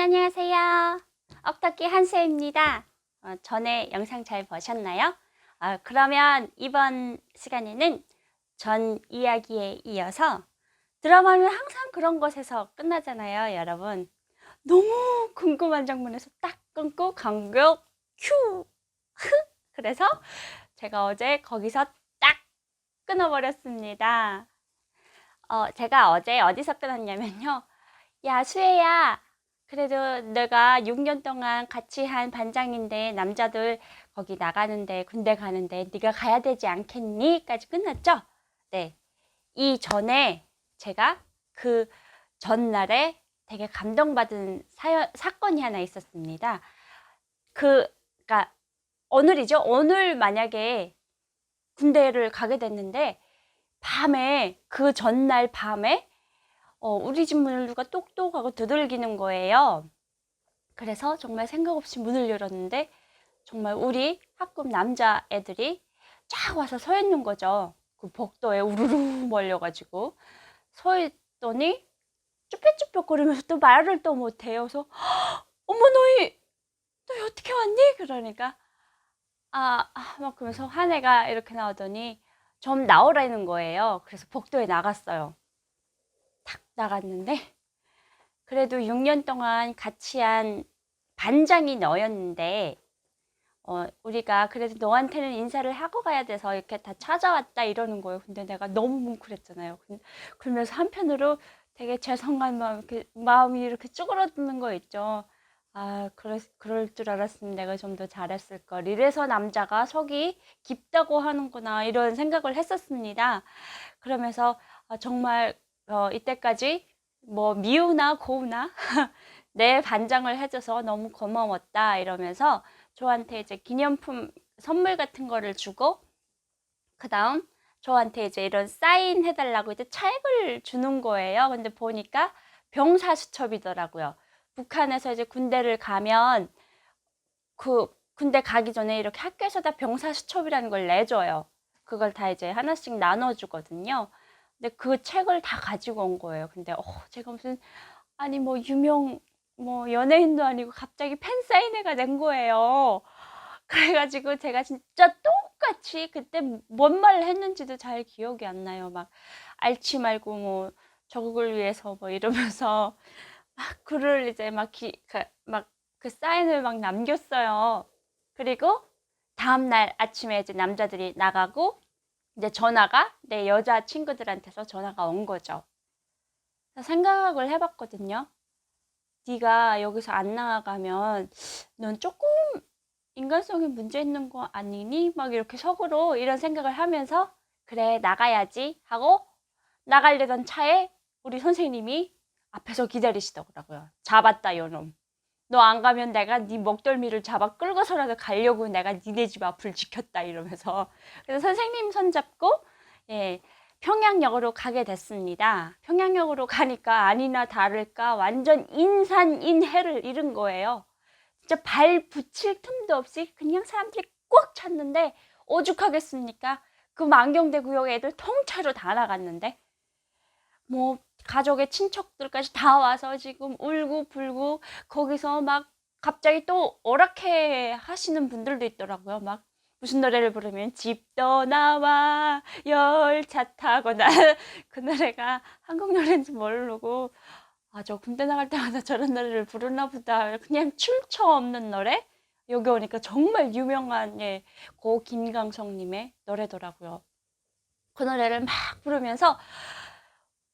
여러분 안녕하세요. 억터키 한수입니다. 어, 전에 영상 잘 보셨나요? 아, 그러면 이번 시간에는 전 이야기에 이어서 드라마는 항상 그런 것에서 끝나잖아요, 여러분. 너무 궁금한 장면에서 딱 끊고 간격 큐. 그래서 제가 어제 거기서 딱 끊어버렸습니다. 어, 제가 어제 어디서 끊었냐면요. 야, 수혜야. 그래도 내가 6년 동안 같이 한 반장인데 남자들 거기 나가는데 군대 가는데 네가 가야 되지 않겠니? 까지 끝났죠? 네. 이 전에 제가 그 전날에 되게 감동받은 사연, 사건이 하나 있었습니다. 그, 그니까, 오늘이죠? 오늘 만약에 군대를 가게 됐는데, 밤에, 그 전날 밤에 어, 우리 집 문을 누가 똑똑하고 두들기는 거예요. 그래서 정말 생각 없이 문을 열었는데 정말 우리 학급 남자 애들이 쫙 와서 서 있는 거죠. 그 복도에 우르르 몰려가지고 서 있더니 쭈뼛쭈뼛거리면서 또 말을 또 못해요. 그래서 어머 너희 너희 어떻게 왔니? 그러니까 아, 아, 막 그러면서 한 애가 이렇게 나오더니 좀 나오라는 거예요. 그래서 복도에 나갔어요. 탁 나갔는데 그래도 6년 동안 같이 한 반장이 너였는데 어, 우리가 그래도 너한테는 인사를 하고 가야 돼서 이렇게 다 찾아왔다 이러는 거예요. 근데 내가 너무 뭉클했잖아요. 근- 그러면서 한편으로 되게 죄송한 마음, 이렇게 마음이 이렇게 쭈그러드는 거 있죠. 아, 그럴, 그럴 줄 알았으면 내가 좀 더 잘했을 걸. 이래서 남자가 속이 깊다고 하는구나, 이런 생각을 했었습니다. 그러면서 아, 정말 어, 이때까지 뭐 미우나 고우나 내 반장을 해줘서 너무 고마웠다 이러면서 저한테 이제 기념품 선물 같은 거를 주고 그 다음 저한테 이제 이런 사인 해달라고 이제 책을 주는 거예요. 근데 보니까 병사수첩이더라고요. 북한에서 이제 군대를 가면 그 군대 가기 전에 이렇게 학교에서 다 병사수첩이라는 걸 내줘요. 그걸 다 이제 하나씩 나눠주거든요. 근데 그 책을 다 가지고 온 거예요. 근데 어, 제가 무슨 아니 뭐 유명 뭐 연예인도 아니고 갑자기 팬 사인회가 된 거예요. 그래가지고 제가 진짜 똑같이 그때 뭔 말을 했는지도 잘 기억이 안 나요. 막 앓지 말고 뭐 저국을 위해서 뭐 이러면서 막 글을 이제 막막그 사인을 막 남겼어요. 그리고 다음 날 아침에 이제 남자들이 나가고 이제 전화가 내 여자 친구들한테서 전화가 온 거죠. 생각을 해봤거든요. 네가 여기서 안 나가면 넌 조금 인간성에 문제 있는 거 아니니? 막 이렇게 속으로 이런 생각을 하면서 그래 나가야지 하고 나가려던 차에 우리 선생님이 앞에서 기다리시더라고요. 잡았다 요놈. 너 안 가면 내가 네 목덜미를 잡아 끌고서라도 가려고 내가 니네 집 앞을 지켰다 이러면서 그래서 선생님 손잡고 예, 평양역으로 가게 됐습니다. 평양역으로 가니까 아니나 다를까 완전 인산인해를 잃은 거예요. 진짜 발 붙일 틈도 없이 그냥 사람들이 꽉 찼는데 오죽하겠습니까? 그 만경대 구역 애들 통째로 다 나갔는데 뭐 가족의 친척들까지 다 와서 지금 울고 불고 거기서 막 갑자기 또 오락해 하시는 분들도 있더라고요. 막 무슨 노래를 부르면 집 떠나와 열차 타고 나 그 노래가 한국 노래인지 모르고 아 저 군대 나갈 때마다 저런 노래를 부르나 보다 그냥 출처 없는 노래 여기 오니까 정말 유명한 예, 고 김강성님의 노래더라고요. 그 노래를 막 부르면서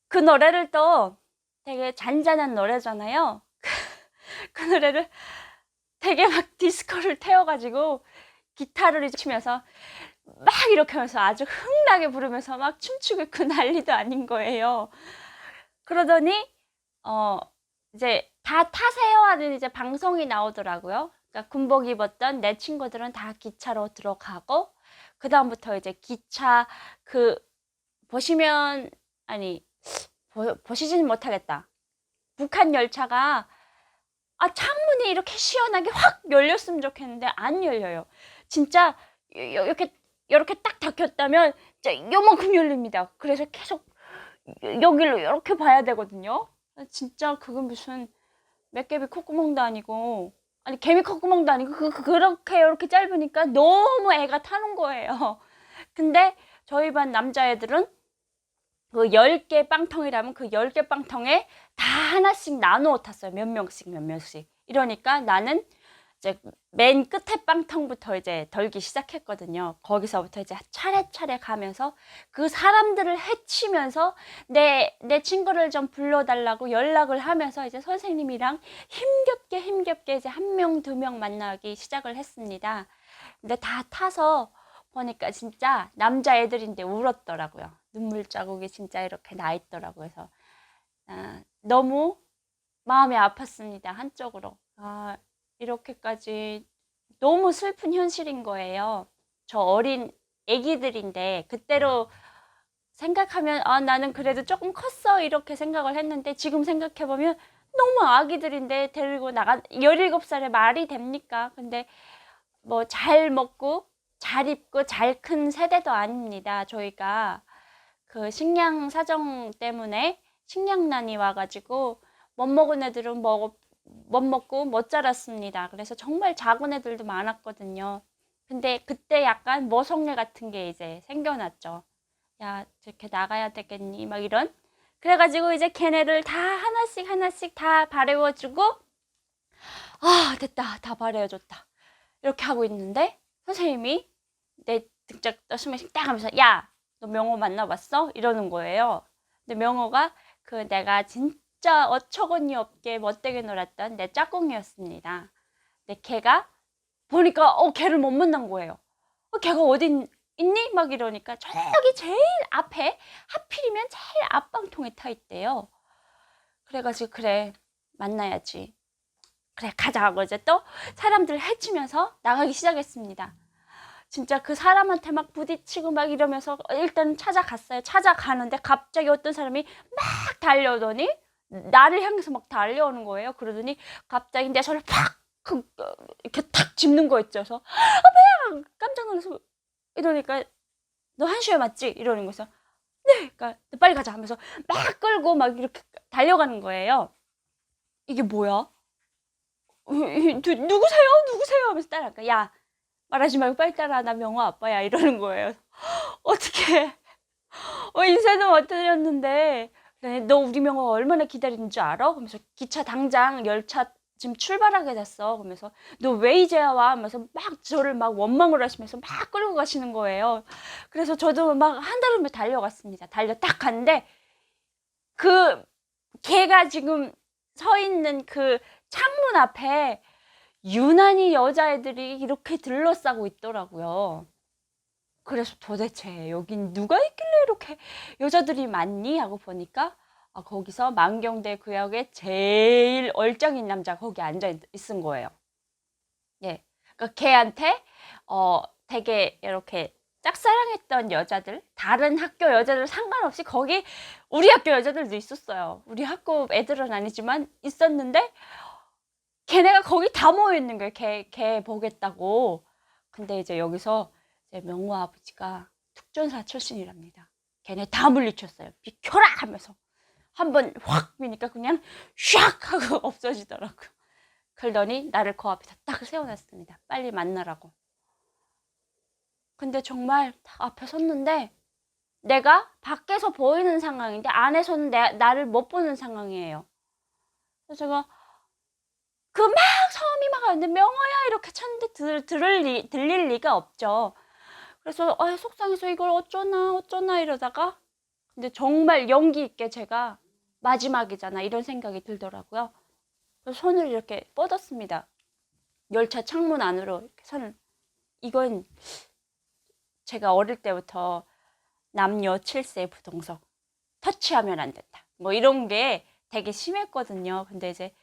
그 노래를 또 되게 잔잔한 노래잖아요. 그 노래를 되게 막 디스코를 태워가지고 기타를 치면서 막 이렇게 하면서 아주 흥나게 부르면서 막 춤추고 있고 난리도 아닌 거예요. 그러더니 어 이제 다 타세요 하는 이제 방송이 나오더라고요. 그러니까 군복 입었던 내 친구들은 다 기차로 들어가고 그 다음부터 이제 기차 그 보시면 아니 보, 보시지는 못하겠다. 북한 열차가 아 창문이 이렇게 시원하게 확 열렸으면 좋겠는데 안 열려요. 진짜 이렇게 이렇게 딱 닫혔다면 진짜 요만큼 열립니다. 그래서 계속 여- 여기로 이렇게 봐야 되거든요. 진짜 그건 무슨 몇 개비 콧구멍도 아니고 아니 개미 콧구멍도 아니고 그, 그- 그렇게 이렇게 짧으니까 너무 애가 타는 거예요. 근데 저희 반 남자애들은 그 10개 빵통이라면 그 10개 빵통에 다 하나씩 나누어 탔어요. 몇 명씩 몇 명씩. 이러니까 나는 이제 맨 끝에 빵통부터 이제 덜기 시작했거든요. 거기서부터 이제 차례차례 가면서 그 사람들을 해치면서 내, 내 친구를 좀 불러달라고 연락을 하면서 이제 선생님이랑 힘겹게 힘겹게 이제 한 명, 두 명 만나기 시작을 했습니다. 근데 다 타서 보니까 진짜 남자애들인데 울었더라고요. 눈물 자국이 진짜 이렇게 나 있더라고요. 그래서 아, 너무 마음이 아팠습니다. 한쪽으로. 아, 이렇게까지 너무 슬픈 현실인 거예요. 저 어린 애기들인데 그때로 생각하면 아 나는 그래도 조금 컸어 이렇게 생각을 했는데 지금 생각해 보면 너무 아기들인데 데리고 나간 17살에 말이 됩니까? 근데 뭐 잘 먹고 잘 입고 잘 큰 세대도 아닙니다. 저희가 그 식량 사정 때문에 식량난이 와가지고 못 먹은 애들은 먹, 못 먹고 못 자랐습니다. 그래서 정말 작은 애들도 많았거든요. 근데 그때 약간 모성애 같은 게 이제 생겨났죠. 야, 저렇게 나가야 되겠니? 막 이런. 그래가지고 이제 걔네를 다 하나씩 하나씩 다 바래워주고, 아, 됐다. 다 바래워줬다. 이렇게 하고 있는데, 선생님이 내 등짝 떠시면씩 딱 하면서, 야, 너 명호 만나봤어? 이러는 거예요. 근데 명호가 그 내가 진짜 어처구니 없게 멋되게 놀았던 내 짝꿍이었습니다. 근데 걔가 보니까 어 걔를 못 만난 거예요. 어 걔가 어디 있니? 막 이러니까 저기 제일 앞에 하필이면 제일 앞방통에 타 있대요. 그래가지고 그래 만나야지. 그래 가자 하고 이제 또 사람들 해치면서 나가기 시작했습니다. 진짜 그 사람한테 막 부딪히고 막 이러면서 일단 찾아갔어요. 찾아가는데 갑자기 어떤 사람이 막 달려오더니 나를 향해서 막 달려오는 거예요. 그러더니 갑자기 내 손을 팍 그, 어, 이렇게 탁 짚는 거 있죠. 그래서 아 뭐야 깜짝 놀라서 이러니까 너 한시에 맞지? 이러는 거죠. 네, 그러니까 빨리 가자 하면서 막 끌고 막 이렇게 달려가는 거예요. 이게 뭐야? 누, 누구세요? 누구세요? 하면서 따라갈까? 야 말하지 말고 빨리 따라 나 명호 아빠야 이러는 거예요. 어떻게? 어 인사도 못 드렸는데 그래, 너 우리 명호 얼마나 기다리는 줄 알아? 그러면서 기차 당장 열차 지금 출발하게 됐어. 그러면서 너 왜 이제야 와? 하면서 막 저를 막 원망을 하시면서 막 끌고 가시는 거예요. 그래서 저도 막 한달음에 달려갔습니다. 달려 딱 갔는데 그 걔가 지금 서 있는 그 창문 앞에 유난히 여자애들이 이렇게 둘러싸고 있더라고요. 그래서 도대체 여긴 누가 있길래 이렇게 여자들이 많니? 하고 보니까 아, 거기서 만경대 구역에 제일 얼짱인 남자 거기 앉아 있- 있은 거예요. 예. 그러니까 걔한테 어 되게 이렇게 짝사랑했던 여자들, 다른 학교 여자들 상관없이 거기 우리 학교 여자들도 있었어요. 우리 학교 애들은 아니지만 있었는데 걔네가 거기 다 모여 있는 거예요. 걔, 걔 보겠다고. 근데 이제 여기서 제 명호 아버지가 특전사 출신이랍니다. 걔네 다 물리쳤어요. 비켜라 하면서 한 번 확 미니까 그냥 샥 하고 없어지더라고요. 그러더니 나를 그 앞에다 딱 세워놨습니다. 빨리 만나라고. 근데 정말 딱 앞에 섰는데 내가 밖에서 보이는 상황인데 안에서는 내, 나를 못 보는 상황이에요. 그래서 제가 그막 처음이 막 하는데 명호야 이렇게 쳤는데 들, 들을 리, 들릴 리가 없죠. 그래서 아, 속상해서 이걸 어쩌나 어쩌나 이러다가 근데 정말 용기 있게 제가 마지막이잖아 이런 생각이 들더라고요. 그래서 손을 이렇게 뻗었습니다. 열차 창문 안으로 이렇게 손을 이건 제가 어릴 때부터 남녀 7세 부동석 터치하면 안 된다. 뭐 이런 게 되게 심했거든요. 근데 이제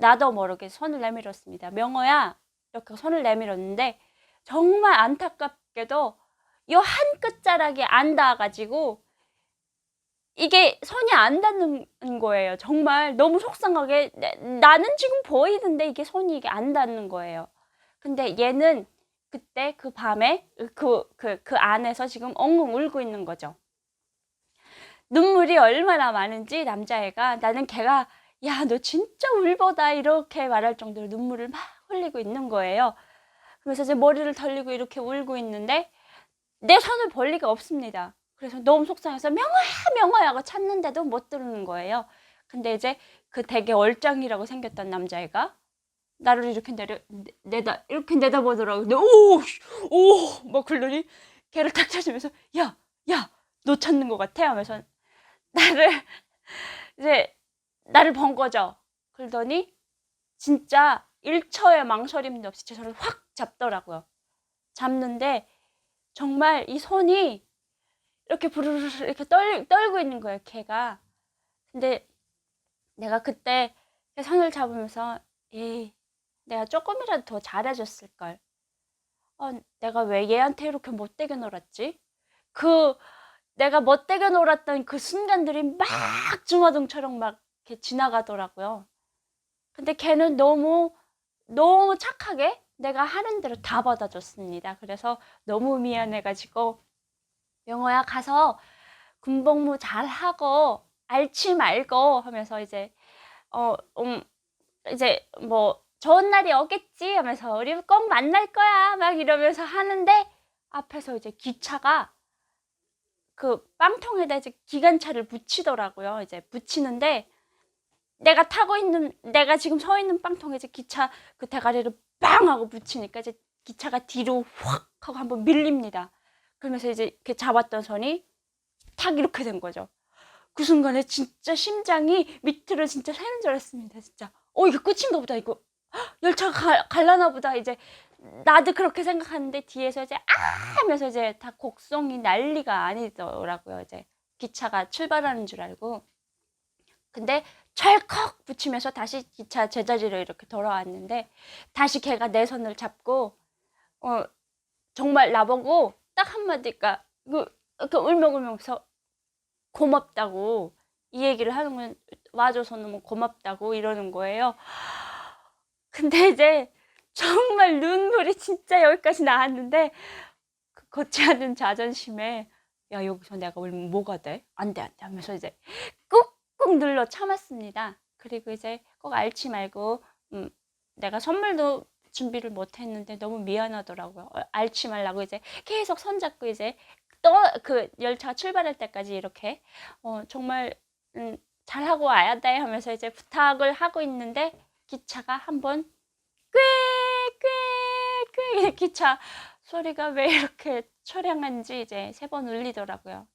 나도 모르게 손을 내밀었습니다. 명호야 이렇게 손을 내밀었는데 정말 안타깝게도 이 한 끝자락이 안 닿아가지고 이게 손이 안 닿는 거예요. 정말 너무 속상하게 내- 나는 지금 보이는데 이게 손이 이게 안 닿는 거예요. 근데 얘는 그때 그 밤에 그, 그, 그 안에서 지금 엉엉 울고 있는 거죠. 눈물이 얼마나 많은지 남자애가 나는 걔가 야, 너 진짜 울보다 이렇게 말할 정도로 눈물을 막 흘리고 있는 거예요. 그래서 이제 머리를 털리고 이렇게 울고 있는데 내 손을 벌 리가 없습니다. 그래서 너무 속상해서 명화야, 명화야 하고 찾는데도 못 들는 거예요. 근데 이제 그 되게 얼짱이라고 생겼던 남자애가 나를 이렇게 내려 내- 내다 이렇게 내다보더라고. 근데 오오막 그러더니 걔를 탁 찾으면서 야, 야, 너 찾는 것 같아 하면서 나를 이제 나를 번 거죠. 그러더니 진짜 1초의 망설임도 없이 제 손을 확 잡더라고요. 잡는데 정말 이 손이 이렇게 부르르 이렇게 떨, 떨고 있는 거예요, 걔가. 근데 내가 그때 걔 손을 잡으면서 에이, 내가 조금이라도 더 잘해줬을 걸. 어, 내가 왜 얘한테 이렇게 못되게 놀았지? 그 내가 못되게 놀았던 그 순간들이 막 중화등처럼 막 이렇게 지나가더라고요. 근데 걔는 너무 너무 착하게 내가 하는 대로 다 받아줬습니다. 그래서 너무 미안해가지고 영어야 가서 군복무 잘 하고 앓지 말고 하면서 이제 어 음, 이제 뭐 좋은 날이 오겠지 하면서 우리 꼭 만날 거야 막 이러면서 하는데 앞에서 이제 기차가 그 빵통에다 이제 기관차를 붙이더라고요. 이제 붙이는데 내가 타고 있는 내가 지금 서 있는 빵통에 이제 기차 그 대가리를 빵 하고 붙이니까 이제 기차가 뒤로 확 하고 한번 밀립니다. 그러면서 이제 이렇게 잡았던 손이 탁 이렇게 된 거죠. 그 순간에 진짜 심장이 밑으로 진짜 새는 줄 알았습니다. 진짜. 어 이게 끝인가 보다 이거. 헉, 열차가 가, 갈라나 보다 이제 나도 그렇게 생각하는데 뒤에서 이제 아 하면서 이제 다 곡성이 난리가 아니더라고요. 이제 기차가 출발하는 줄 알고. 근데 철컥 붙이면서 다시 기차 제자리로 이렇게 돌아왔는데 다시 걔가 내 손을 잡고 어 정말 나보고 딱 한마디가 그, 그 울먹울먹해서 고맙다고 이 얘기를 하는 건 와줘서 너무 고맙다고 이러는 거예요. 근데 이제 정말 눈물이 진짜 여기까지 나왔는데 그 걷지 않는 자존심에 야 여기서 내가 울면 뭐가 돼? 안 돼, 안 돼 하면서 이제 꾹꾹 눌러 참았습니다. 그리고 이제 꼭 앓지 말고 음, 내가 선물도 준비를 못 했는데 너무 미안하더라고요. 어, 앓지 말라고 이제 계속 손 잡고 이제 또 그 열차가 출발할 때까지 이렇게 어, 정말 음, 잘하고 와야 돼 하면서 이제 부탁을 하고 있는데 기차가 한번 꾀꾀꾀 기차 소리가 왜 이렇게 초량한지 이제 세 번 울리더라고요.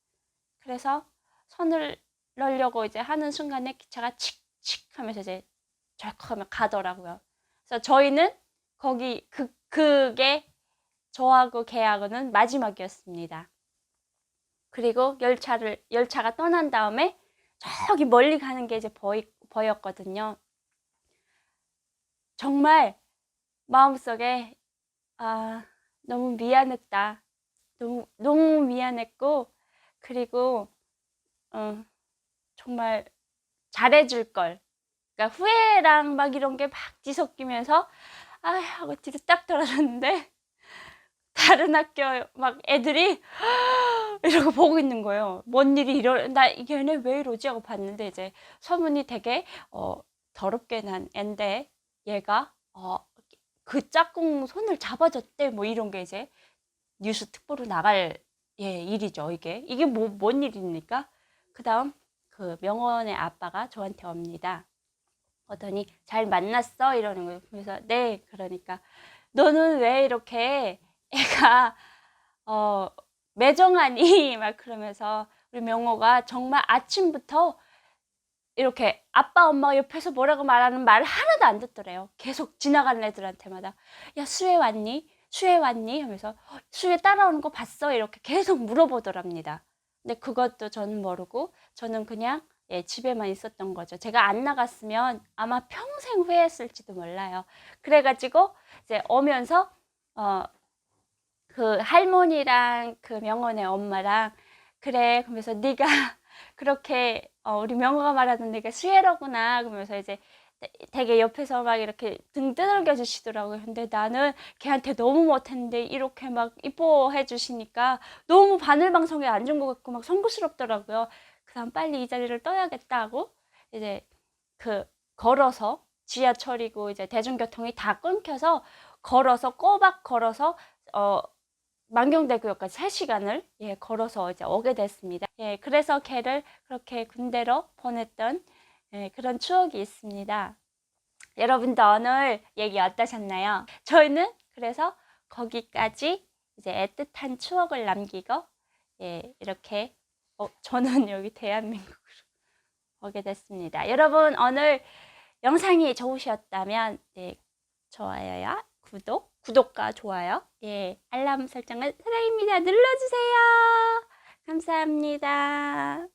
그래서 손을 넣으려고 이제 하는 순간에 기차가 칙칙 하면서 이제 절컥하면 가더라고요. 그래서 저희는 거기 그 그게 저하고 걔하고는 마지막이었습니다. 그리고 열차를 열차가 떠난 다음에 저기 멀리 가는 게 이제 보이, 보였거든요. 정말 마음속에 아 너무 미안했다. 너무 너무 미안했고 그리고 어, 정말 잘해줄 걸. 그러니까 후회랑 막 이런 게 막 뒤섞이면서 아 하고 뒤로 딱 돌아섰는데 다른 학교 막 애들이 이러고 보고 있는 거예요. 뭔 일이 이러 나 얘네 왜 이러지 하고 봤는데 이제 소문이 되게 어 더럽게 난 앤데 얘가 어 그 짝꿍 손을 잡아줬대 뭐 이런 게 이제 뉴스 특보로 나갈 예 일이죠 이게 이게 뭐 뭔 일입니까? 그다음 그 명원의 아빠가 저한테 옵니다. 오더니 잘 만났어 이러는 거예요. 그래서 네 그러니까 너는 왜 이렇게 애가 어 매정하니 막 그러면서 우리 명호가 정말 아침부터 이렇게 아빠 엄마 옆에서 뭐라고 말하는 말 하나도 안 듣더래요. 계속 지나가는 애들한테마다 야 수혜 왔니? 수혜 왔니? 하면서 수혜 따라오는 거 봤어? 이렇게 계속 물어보더랍니다. 근데 그것도 저는 모르고 저는 그냥 예, 집에만 있었던 거죠. 제가 안 나갔으면 아마 평생 후회했을지도 몰라요. 그래가지고 이제 오면서 어, 그 할머니랑 그 명원의 엄마랑 그래 그러면서 네가 그렇게 어, 우리 명호가 말하는 네가 수혜로구나 그러면서 이제 되- 되게 옆에서 막 이렇게 등 두들겨 주시더라고요. 근데 나는 걔한테 너무 못했는데 이렇게 막 이뻐해 주시니까 너무 바늘방송에 앉은 것 같고 막 송구스럽더라고요. 그다음 빨리 이 자리를 떠야겠다 하고 이제 그 걸어서 지하철이고 이제 대중교통이 다 끊겨서 걸어서 꼬박 걸어서 어 만경대교역까지 3시간을 예, 걸어서 이제 오게 됐습니다. 예, 그래서 걔를 그렇게 군대로 보냈던 예, 그런 추억이 있습니다. 여러분도 오늘 얘기 어떠셨나요? 저희는 그래서 거기까지 이제 애틋한 추억을 남기고 예, 이렇게 어, 저는 여기 대한민국으로 오게 됐습니다. 여러분 오늘 영상이 좋으셨다면 네, 좋아요야 구독 구독과 좋아요 예 알람 설정을 사랑입니다 눌러주세요 감사합니다.